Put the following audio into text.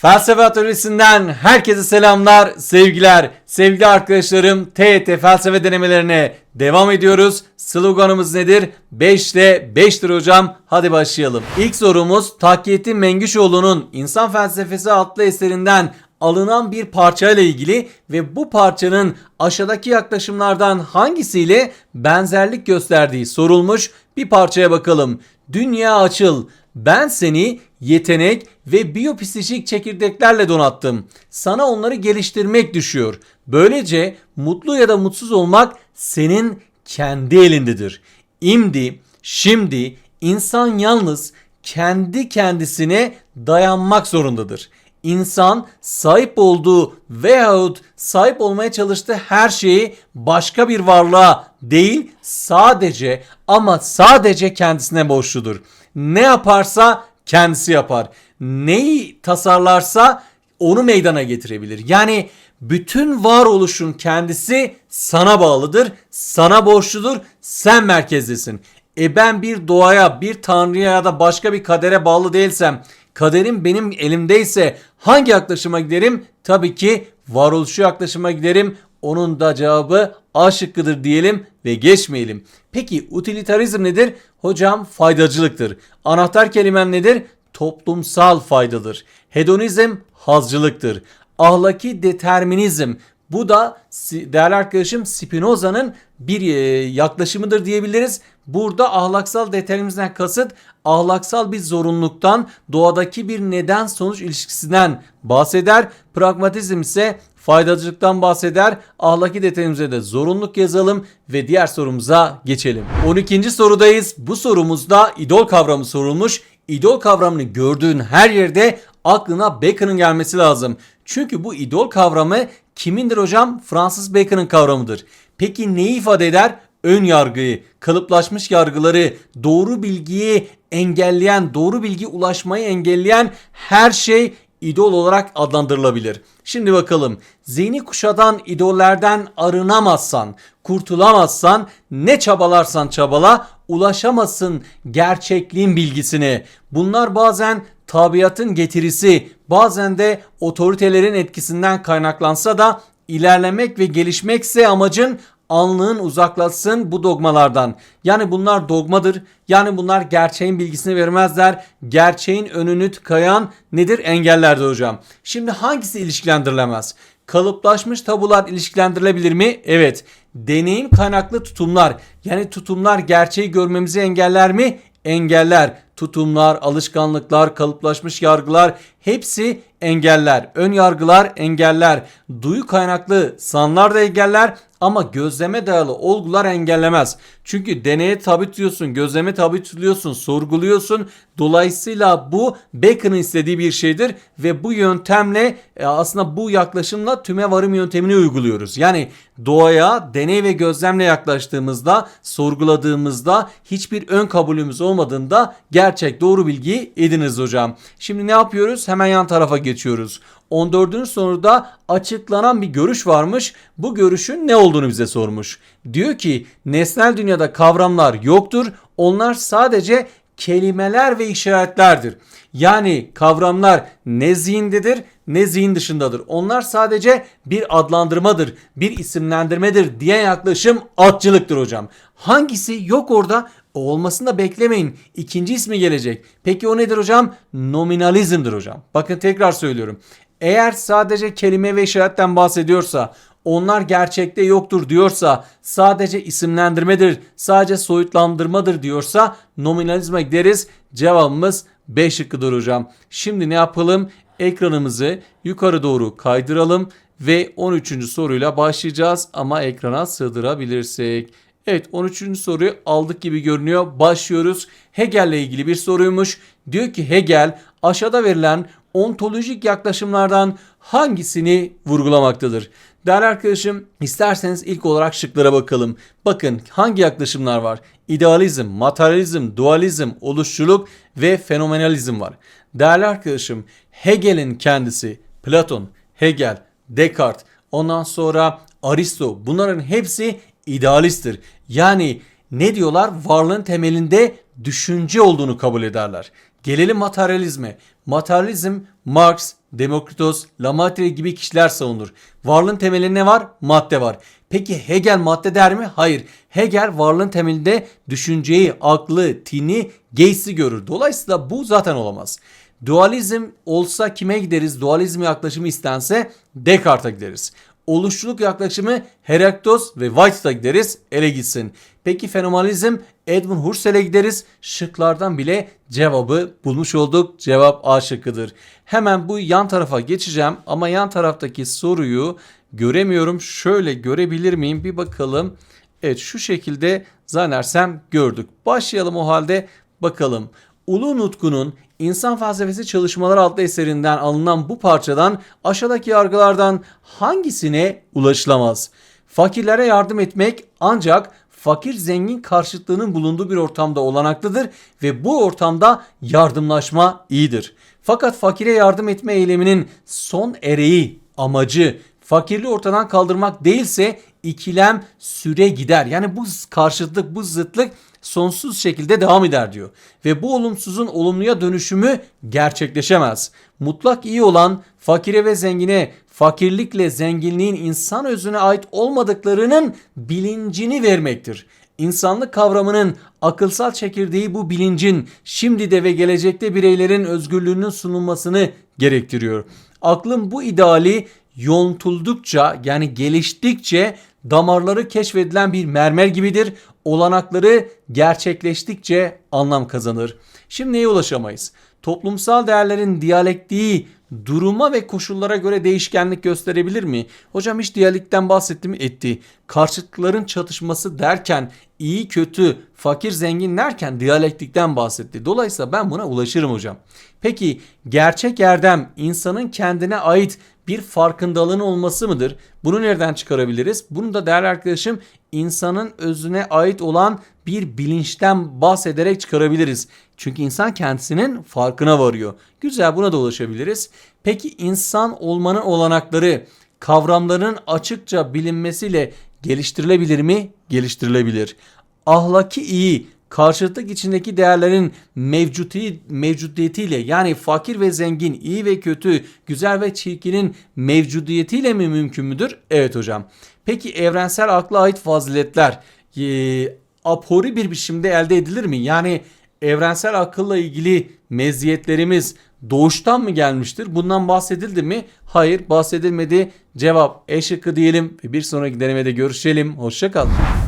Felsefe Atölyesi'nden herkese selamlar, sevgiler. Sevgili arkadaşlarım TET felsefe denemelerine devam ediyoruz. Sloganımız nedir? 5'te 5'tir hocam. Hadi başlayalım. İlk sorumuz Takyettin Mengüşoğlu'nun İnsan Felsefesi adlı eserinden alınan bir parçayla ilgili ve bu parçanın aşağıdaki yaklaşımlardan hangisiyle benzerlik gösterdiği sorulmuş. Bir parçaya bakalım. Dünya açıl. Ben seni yetenek ve biyopsişik çekirdeklerle donattım. Sana onları geliştirmek düşüyor. Böylece mutlu ya da mutsuz olmak senin kendi elindedir. İmdi, şimdi insan yalnız kendi kendisine dayanmak zorundadır. İnsan sahip olduğu veyahut sahip olmaya çalıştığı her şeyi başka bir varlığa değil sadece ama sadece kendisine borçludur. Ne yaparsa kendisi yapar. Neyi tasarlarsa onu meydana getirebilir. Yani bütün varoluşun kendisi sana bağlıdır, sana borçludur, sen merkezdesin. E ben bir doğaya, bir tanrıya ya da başka bir kadere bağlı değilsem, kaderim benim elimdeyse hangi yaklaşıma giderim? Tabii ki varoluşu yaklaşıma giderim. Onun da cevabı A şıkkıdır diyelim ve geçmeyelim. Peki utilitarizm nedir? Hocam faydacılıktır. Anahtar kelimem nedir? Toplumsal faydadır. Hedonizm hazcılıktır. Ahlaki determinizm bu da değerli arkadaşım Spinoza'nın bir e, yaklaşımıdır diyebiliriz. Burada ahlaksal determinizmden kasıt ahlaksal bir zorunluluktan doğadaki bir neden sonuç ilişkisinden bahseder. Pragmatizm ise faydacılıktan bahseder. Ahlaki determinizme de zorunluluk yazalım ve diğer sorumuza geçelim. 12. sorudayız. Bu sorumuzda idol kavramı sorulmuş. İdol kavramını gördüğün her yerde aklına Bacon'ın gelmesi lazım. Çünkü bu idol kavramı kimindir hocam? Francis Bacon'ın kavramıdır. Peki neyi ifade eder? Ön yargıyı, kalıplaşmış yargıları, doğru bilgiyi engelleyen, doğru bilgi ulaşmayı engelleyen her şey idol olarak adlandırılabilir. Şimdi bakalım zihni kuşadan idollerden arınamazsan, kurtulamazsan ne çabalarsan çabala ulaşamazsın gerçekliğin bilgisine. Bunlar bazen tabiatın getirisi, bazen de otoritelerin etkisinden kaynaklansa da ilerlemek ve gelişmekse amacın anlığın uzaklaşsın bu dogmalardan. Yani bunlar dogmadır. Yani bunlar gerçeğin bilgisini vermezler. Gerçeğin önünü tıkayan nedir? Engellerdir hocam. Şimdi hangisi ilişkilendirilemez? Kalıplaşmış tabular ilişkilendirilebilir mi? Evet. Deneyim kaynaklı tutumlar yani tutumlar gerçeği görmemizi engeller mi? Engeller. Tutumlar, alışkanlıklar, kalıplaşmış yargılar hepsi engeller. Ön yargılar engeller. Duyu kaynaklı sanlar da engeller ama gözleme dayalı olgular engellemez. Çünkü deneye tabi tutuyorsun, gözleme tabi tutuyorsun, sorguluyorsun. Dolayısıyla bu Bacon'ın istediği bir şeydir ve bu yöntemle e, aslında bu yaklaşımla tüme varım yöntemini uyguluyoruz. Yani doğaya deney ve gözlemle yaklaştığımızda, sorguladığımızda hiçbir ön kabulümüz olmadığında gerçek doğru bilgiyi ediniz hocam. Şimdi ne yapıyoruz? Hemen yan tarafa geçiyoruz. 14. soruda açıklanan bir görüş varmış. Bu görüşün ne olduğunu bize sormuş. Diyor ki nesnel dünyada kavramlar yoktur. Onlar sadece kelimeler ve işaretlerdir. Yani kavramlar ne zihindedir ne zihin dışındadır. Onlar sadece bir adlandırmadır, bir isimlendirmedir diye yaklaşım atçılıktır hocam. Hangisi yok orada? O olmasını da beklemeyin. İkinci ismi gelecek. Peki o nedir hocam? Nominalizmdir hocam. Bakın tekrar söylüyorum. Eğer sadece kelime ve işaretten bahsediyorsa, onlar gerçekte yoktur diyorsa, sadece isimlendirmedir, sadece soyutlandırmadır diyorsa nominalizme gideriz. Cevabımız B şıkkıdır hocam. Şimdi ne yapalım? Ekranımızı yukarı doğru kaydıralım ve 13. soruyla başlayacağız ama ekrana sığdırabilirsek. Evet 13. soruyu aldık gibi görünüyor. Başlıyoruz. Hegel'le ilgili bir soruymuş. Diyor ki Hegel aşağıda verilen ontolojik yaklaşımlardan hangisini vurgulamaktadır? Değerli arkadaşım isterseniz ilk olarak şıklara bakalım. Bakın hangi yaklaşımlar var? İdealizm, materyalizm, dualizm, oluşçuluk ve fenomenalizm var. Değerli arkadaşım Hegel'in kendisi, Platon, Hegel, Descartes, ondan sonra Aristo bunların hepsi idealisttir. Yani ne diyorlar? Varlığın temelinde düşünce olduğunu kabul ederler. Gelelim materyalizme. Materyalizm Marx, Demokritos, Lamartine gibi kişiler savunur. Varlığın temelinde ne var? Madde var. Peki Hegel madde der mi? Hayır. Hegel varlığın temelinde düşünceyi, aklı, tini, geysi görür. Dolayısıyla bu zaten olamaz. Dualizm olsa kime gideriz? Dualizm yaklaşımı istense Descartes'a gideriz. Oluşçuluk yaklaşımı Heraktos ve White'a gideriz. Ele gitsin. Peki fenomenalizm Edmund Husserl'e gideriz. Şıklardan bile cevabı bulmuş olduk. Cevap A şıkkıdır. Hemen bu yan tarafa geçeceğim ama yan taraftaki soruyu göremiyorum. Şöyle görebilir miyim? Bir bakalım. Evet şu şekilde zannedersem gördük. Başlayalım o halde bakalım. Ulu Nutku'nun İnsan Felsefesi Çalışmaları adlı eserinden alınan bu parçadan aşağıdaki yargılardan hangisine ulaşılamaz? Fakirlere yardım etmek ancak fakir zengin karşıtlığının bulunduğu bir ortamda olanaklıdır ve bu ortamda yardımlaşma iyidir. Fakat fakire yardım etme eyleminin son ereği, amacı fakirliği ortadan kaldırmak değilse ikilem süre gider. Yani bu karşıtlık, bu zıtlık sonsuz şekilde devam eder diyor. Ve bu olumsuzun olumluya dönüşümü gerçekleşemez. Mutlak iyi olan fakire ve zengine fakirlikle zenginliğin insan özüne ait olmadıklarının bilincini vermektir. İnsanlık kavramının akılsal çekirdeği bu bilincin şimdi de ve gelecekte bireylerin özgürlüğünün sunulmasını gerektiriyor. Aklın bu ideali yontuldukça yani geliştikçe damarları keşfedilen bir mermer gibidir. Olanakları gerçekleştikçe anlam kazanır. Şimdi neye ulaşamayız? Toplumsal değerlerin diyalektiği duruma ve koşullara göre değişkenlik gösterebilir mi? Hocam hiç diyalekten bahsetti mi? Etti. Karşıtların çatışması derken iyi kötü, fakir zengin derken diyalektikten bahsetti. Dolayısıyla ben buna ulaşırım hocam. Peki gerçek erdem insanın kendine ait bir farkındalığın olması mıdır? Bunu nereden çıkarabiliriz? Bunu da değerli arkadaşım insanın özüne ait olan bir bilinçten bahsederek çıkarabiliriz. Çünkü insan kendisinin farkına varıyor. Güzel buna da ulaşabiliriz. Peki insan olmanın olanakları kavramların açıkça bilinmesiyle geliştirilebilir mi? Geliştirilebilir. Ahlaki iyi karşıtlık içindeki değerlerin mevcuti, mevcudiyetiyle yani fakir ve zengin, iyi ve kötü, güzel ve çirkinin mevcudiyetiyle mi mümkün müdür? Evet hocam. Peki evrensel akla ait faziletler e, apori bir biçimde elde edilir mi? Yani evrensel akılla ilgili meziyetlerimiz doğuştan mı gelmiştir? Bundan bahsedildi mi? Hayır bahsedilmedi. Cevap E şıkkı diyelim bir sonraki denemede görüşelim. Hoşçakalın.